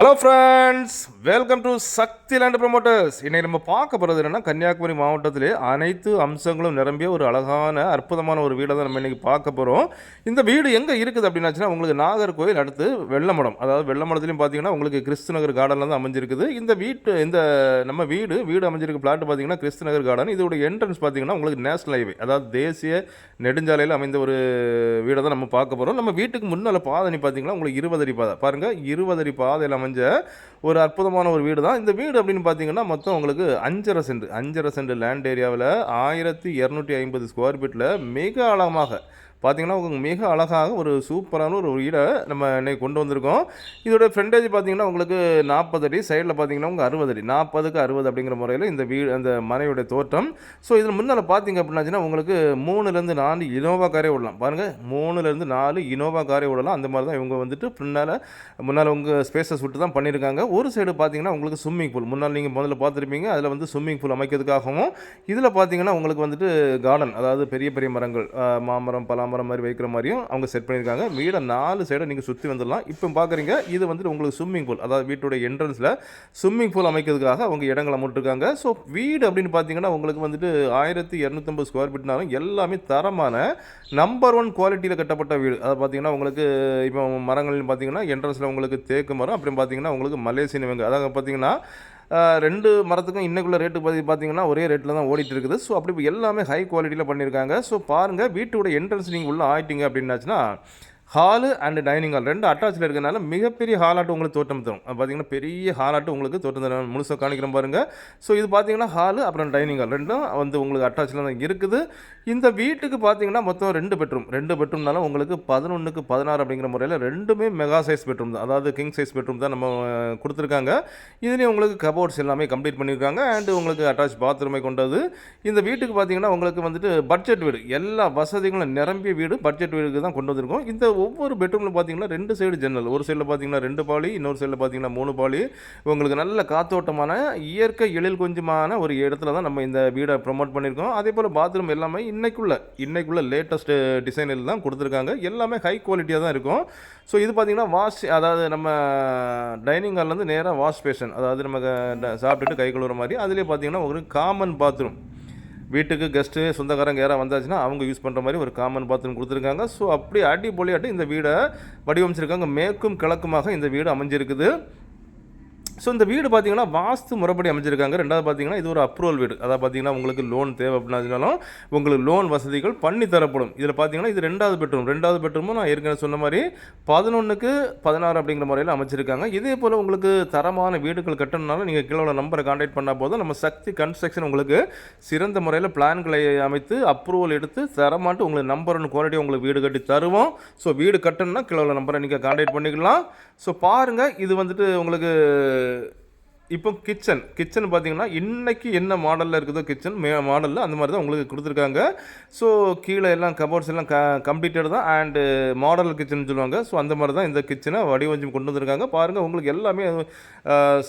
Hello friends welcome to Sakthi land promoters இன்னைக்கு நம்ம பார்க்க போகிறது என்னன்னா கன்னியாகுமரி மாவட்டத்திலே அனைத்து அம்சங்களும் நிரம்பிய ஒரு அழகான அற்புதமான ஒரு வீடை தான் நம்ம இன்றைக்கி பார்க்க போகிறோம் இந்த வீடு எங்கே இருக்குது அப்படின்னாச்சுன்னா உங்களுக்கு நாகர்கோவில் அடுத்து வெள்ளமடம். அதாவது வெள்ளமடத்துலையும் பார்த்தீங்கன்னா உங்களுக்கு கிறிஸ்துநகர் கார்டனில் தான் அமைஞ்சிருக்குது. இந்த வீட்டு இந்த நம்ம வீடு வீடு அமைஞ்சிருக்க பிளாட் பார்த்தீங்கன்னா கிறிஸ்துநகர் கார்டன் இதோட என்ட்ரன்ஸ் பார்த்தீங்கன்னா உங்களுக்கு நேஷனல் ஹைவே அதாவது தேசிய நெடுஞ்சாலையில் அமைந்த ஒரு வீடை தான் நம்ம பார்க்க போகிறோம் நம்ம வீட்டுக்கு முன்னால் பாதனி பார்த்தீங்கன்னா உங்களுக்கு இருபதடி பாதை. பாருங்கள் இருபதடி பாதையில் அமைஞ்ச ஒரு அற்புதமான ஒரு வீடு தான் இந்த வீடு அப்படின்னு பார்த்தீங்கன்னா மொத்தம் உங்களுக்கு அஞ்சரை சென்ட். அஞ்சரை சென்ட் லேண்ட் ஏரியாவில் ஆயிரத்தி இரநூத்தி ஐம்பது ஸ்கொயர் ஃபீட்டில் மிக ஆழமாக பார்த்தீங்கன்னா உங்களுக்கு மிக அழகாக ஒரு சூப்பரான ஒரு வீடை நம்ம இன்றைக்கி கொண்டு வந்திருக்கோம். இதோட ஃப்ரெண்டேஜ் பார்த்தீங்கன்னா உங்களுக்கு நாற்பது அடி சைடில் பார்த்தீங்கன்னா உங்களுக்கு அறுபது அடி. நாற்பதுக்கு அறுபது அப்படிங்கிற முறையில் இந்த வீடு அந்த மனைவியுடைய தோற்றம். ஸோ இதில் முன்னால் பார்த்தீங்க அப்படின்னாச்சுன்னா உங்களுக்கு மூணுலேருந்து நாலு இனோவா காரே விடலாம் பாருங்கள் மூணுலேருந்து நாலு இனோவா காரே விடலாம் அந்த மாதிரி தான் இவங்க வந்துட்டு பின்னால் முன்னால் உங்கள் ஸ்பேஸஸ் விட்டு தான் பண்ணியிருக்காங்க. ஒரு சைடு பார்த்தீங்கன்னா உங்களுக்கு ஸ்விம்மிங் பூல் முன்னால் நீங்கள் முதல்ல பார்த்துருப்பீங்க அதில் வந்து ஸ்விம்மிங் பூல் அமைக்கிறதுக்காகவும். இதில் பார்த்தீங்கன்னா உங்களுக்கு வந்துட்டு கார்டன் அதாவது பெரிய பெரிய மரங்கள் மாமரம் பலா பலாமரம் மாதிரி வைக்கிற மாதிரியும் அவங்க செட் பண்ணியிருக்காங்க. வீடை நாலு சைடை நீங்கள் சுற்றி வந்துடலாம். இப்போ பார்க்குறீங்க இது வந்துட்டு உங்களுக்கு ஸ்விம்மிங் பூல் அதாவது வீட்டோட என்ட்ரன்ஸில் ஸ்விம்மிங் பூல் அமைக்கிறதுக்காக அவங்க இடங்களை அமௌண்ட்ருக்காங்க ஸோ வீடு அப்படின்னு பார்த்தீங்கன்னா உங்களுக்கு வந்துட்டு ஆயிரத்தி இரநூத்தம்பது ஸ்கொயர் ஃபீட்னாலும் எல்லாமே தரமான நம்பர் ஒன் குவாலிட்டியில் கட்டப்பட்ட வீடு. அதை பார்த்தீங்கன்னா உங்களுக்கு இப்போ மரங்கள்னு பார்த்தீங்கன்னா என்ட்ரன்ஸில் உங்களுக்கு தேக்கு மரம் அப்படின்னு பார்த்தீங்கன்னா உங்களுக்கு மலேசியன் வெங்கு அதாவது பார்த்தீங்கன்னா ரெண்டு மரத்துக்கும் இன்னைக்குள்ள ரேட்டு பற்றி பார்த்தீங்கன்னா ஒரே ரேட்டில் தான் ஓடிட்டு இருக்குது ஸோ அப்படி இப்போ எல்லாமே ஹை குவாலிட்டியில் பண்ணியிருக்காங்க ஸோ பாருங்கள் வீட்டோட என்ட்ரன்ஸ் நீங்கள் உள்ளே ஆயிட்டீங்க அப்படின்னாச்சுன்னா ஹாலு அண்ட் டைனிங் ஹால் ரெண்டு அட்டாச்சில் இருக்கிறனால மிகப்பெரிய ஹாலாட்டு உங்களுக்கு தோட்டம் தரும். பார்த்தீங்கன்னா பெரிய ஹாலாட்டு உங்களுக்கு தோட்டம் தரும். முழுசாக காணிக்கிற பாருங்கள் ஸோ இது பார்த்தீங்கன்னா ஹாலு அப்புறம் டைனிங் ஹால் ரெண்டும் வந்து உங்களுக்கு அட்டாச்சில் தான் இருக்குது. இந்த வீட்டுக்கு பார்த்தீங்கன்னா மொத்தம் ரெண்டு பெட்ரூம் ரெண்டு பெட்ரூம்னாலும் உங்களுக்கு பதினொன்றுக்கு பதினாறு அப்படிங்கிற முறையில் ரெண்டுமே மெகா சைஸ் பெட்ரூம் தான். அதாவது கிங் சைஸ் பெட்ரூம் தான் நம்ம கொடுத்துருக்காங்க. இதுலேயும் உங்களுக்கு கபோர்ட்ஸ் எல்லாமே கம்ப்ளீட் பண்ணியிருக்காங்க. அண்டு உங்களுக்கு அட்டாச் பாத்ரூமே கொண்டது. இந்த வீட்டுக்கு பார்த்தீங்கன்னா உங்களுக்கு வந்துட்டு பட்ஜெட் வீடு. எல்லா வசதிகளும் நிரம்பிய வீடு. பட்ஜெட் வீடுக்கு தான் கொண்டு வந்திருக்கோம். இந்த ஒவ்வொரு பெட்ரூமில் பார்த்தீங்கன்னா ரெண்டு சைடு ஜன்னல் ஒரு சைடில் பார்த்தீங்கன்னா ரெண்டு பாலி இன்னொரு சைடில் பார்த்தீங்கன்னா மூணு பாலி. உங்களுக்கு நல்ல காத்தோட்டமான இயற்கை எழில் கொஞ்சமான ஒரு இடத்துல தான் நம்ம இந்த வீடை ப்ரொமோட் பண்ணியிருக்கோம். அதே போல் பாத்ரூம் எல்லாமே இன்னைக்குள்ள இன்னைக்குள்ள லேட்டஸ்ட் டிசைனில் தான் கொடுத்துருக்காங்க. எல்லாமே ஹை குவாலிட்டியாக தான் இருக்கும். ஸோ இது பார்த்தீங்கன்னா வாஷ் அதாவது நம்ம டைனிங் ஹால்லேருந்து நேராக வாஷ் பேஷன் அதாவது நம்ம சாப்பிட்டுட்டு கை கழுவுற மாதிரி. அதுலேயே பார்த்தீங்கன்னா ஒரு காமன் பாத்ரூம் வீட்டுக்கு கெஸ்ட்டு சொந்தக்காரங்க யாராவது வந்தாச்சுன்னா அவங்க யூஸ் பண்ணுற மாதிரி ஒரு காமன் பாத்ரூம் கொடுத்துருக்காங்க. ஸோ அப்படி அடிப்பொலியாட்டு இந்த வீடை வடிவமைச்சிருக்காங்க. மேற்கும் கிழக்குமாக இந்த வீடு அமைஞ்சிருக்குது. ஸோ இந்த வீடு பார்த்தீங்கன்னா வாஸ்து முறைப்படி அமைச்சிருக்காங்க ரெண்டாவது பார்த்தீங்கன்னா இது ஒரு அப்ரூவல் வீடு. அதாவது பார்த்தீங்கன்னா உங்களுக்கு லோன் தேவை அப்படின்னாலும் உங்களுக்கு லோன் வசதிகள் பண்ணி தரப்படும். இதில் பார்த்தீங்கன்னா இது ரெண்டாவது பெட்ரூம் ரெண்டாவது பெட்ரூமும் நான் ஏற்கனவே சொன்ன மாதிரி பதினொன்றுக்கு பதினாறு அப்படிங்கிற முறையில் அமைச்சிருக்காங்க. இதே போல் உங்களுக்கு தரமான வீடுகள் கட்டணுனாலும் நீங்கள் கீழே உள்ள நம்பரை காண்டாக்ட் பண்ணால் போதும். நம்ம சக்தி கன்ஸ்ட்ரக்ஷன் உங்களுக்கு சிறந்த முறையில் பிளான்களை அமைத்து அப்ரூவல் எடுத்து தரமாட்டு உங்களுக்கு நம்பர் ஒன்று குவாலிட்டி உங்களுக்கு வீடு கட்டி தருவோம். ஸோ வீடு கட்டணும்னா கீழே உள்ள நம்பரை நீங்கள் காண்டாக்ட் பண்ணிக்கலாம். ஸோ பாருங்கள் இது வந்துட்டு உங்களுக்கு இப்போ கிச்சன் கிச்சன் பார்த்தீங்கன்னா இன்றைக்கி என்ன மாடலில் இருக்குதோ கிச்சன் மே மாடலில் அந்த மாதிரி தான் உங்களுக்கு கொடுத்துருக்காங்க. ஸோ கீழே எல்லாம் கபோர்ட்ஸ் எல்லாம் க கம்ப்ளீட்டட் தான் அண்டு மாடல் கிச்சன் சொல்லுவாங்க. ஸோ அந்த மாதிரி தான் இந்த கிச்சனை வடிவமைச்சு கொண்டு வந்திருக்காங்க. பாருங்கள் உங்களுக்கு எல்லாமே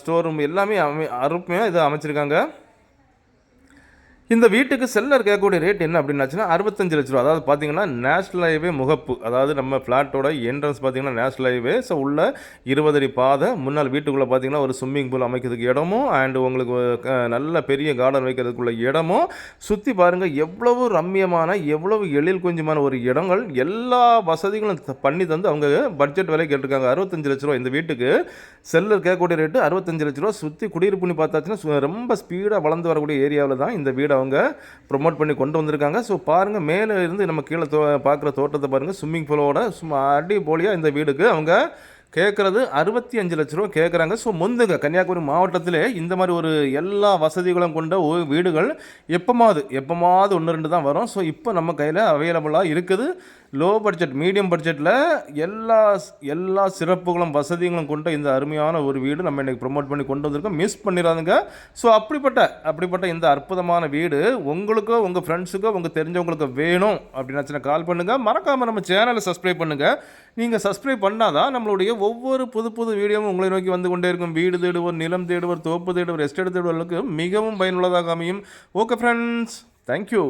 ஸ்டோர் ரூம் எல்லாமே அமை அருமையாக இதை அமைச்சிருக்காங்க. இந்த வீட்டுக்கு செல்லர் கேட்கக்கூடிய ரேட் என்ன அப்படின்னாச்சுன்னா அறுபத்தஞ்சு லட்ச ரூபா. அதாவது பார்த்தீங்கன்னா நேஷனல் ஹைவே முகப்பு. அதாவது நம்ம ஃப்ளாட்டோட என்ட்ரன்ஸ் பார்த்தீங்கன்னா நேஷனல் ஹைவே ஸோ உள்ள இருபதடி பாதை. முன்னால் வீட்டுக்குள்ளே பார்த்தீங்கன்னா ஒரு ஸ்விம்மிங் பூல் அமைக்கிறதுக்கு இடமும் அண்ட் உங்களுக்கு நல்ல பெரிய கார்டன் வைக்கிறதுக்குள்ள இடமும். சுற்றி பாருங்கள் எவ்வளவு ரம்மியமான எவ்வளவு எழில் கொஞ்சமான ஒரு இடங்கள். எல்லா வசதிகளும் பண்ணி தந்து அவங்க பட்ஜெட் விலை கேட்டிருக்காங்க. அறுபத்தஞ்சு லட்ச ரூபா இந்த வீட்டுக்கு. செல்லர் கேட்கக்கூடிய ரேட்டு அறுபத்தஞ்சு லட்ச ரூபா. சுற்றி குடியிருப்புன்னு பார்த்தாச்சுன்னா ரொம்ப ஸ்பீடாக வளர்ந்து வரக்கூடிய ஏரியாவில் தான் இந்த வீடை அவங்க ப்ரொமோட் பண்ணி கொண்டு வந்திருக்காங்க. ஸோ பாருங்கள் மேலே இருந்து நம்ம கீழே தோ பார்க்குற தோட்டத்தை பாருங்கள் ஸ்விம்மிங் பூலோட சும்மா அடிபோலியாக இந்த வீடுக்கு அவங்க கேட்குறது அறுபத்தி அஞ்சு லட்ச ரூபா கேட்குறாங்க ஸோ முந்துங்க கன்னியாகுமரி மாவட்டத்திலே இந்த மாதிரி ஒரு எல்லா வசதிகளும் கொண்ட ஒரு வீடுகள் எப்போமாவது எப்போமாவது ஒன்று ரெண்டு தான் வரும். ஸோ இப்போ நம்ம கையில் அவைலபிளாக இருக்குது. லோ பட்ஜெட் மீடியம் பட்ஜெட்டில் எல்லா எல்லா சிறப்புகளும் வசதிகளும் கொண்ட இந்த அருமையான ஒரு வீடு நம்ம இன்றைக்கி ப்ரொமோட் பண்ணி கொண்டு வந்திருக்கோம். மிஸ் பண்ணிடாதுங்க ஸோ அப்படிப்பட்ட அப்படிப்பட்ட இந்த அற்புதமான வீடு உங்களுக்கோ உங்கள் ஃப்ரெண்ட்ஸுக்கோ உங்கள் தெரிஞ்சவங்களுக்கு வேணும் அப்படின்னாச்சுன்னா கால் பண்ணுங்கள் மறக்காமல் நம்ம சேனலை சப்ஸ்கிரைப் பண்ணுங்கள் நீங்கள் சப்ஸ்கிரைப் பண்ணாதான் நம்மளுடைய ஒவ்வொரு புது புது வீடியோவும் உங்களை நோக்கி வந்து கொண்டே இருக்கும். வீடு தேடுவோர் நிலம் தேடுவோர் தோப்பு தேடுவோர் எஸ்டேட் தேடுவோர்களுக்கு மிகவும் பயனுள்ளதாக அமையும். Okay friends thank you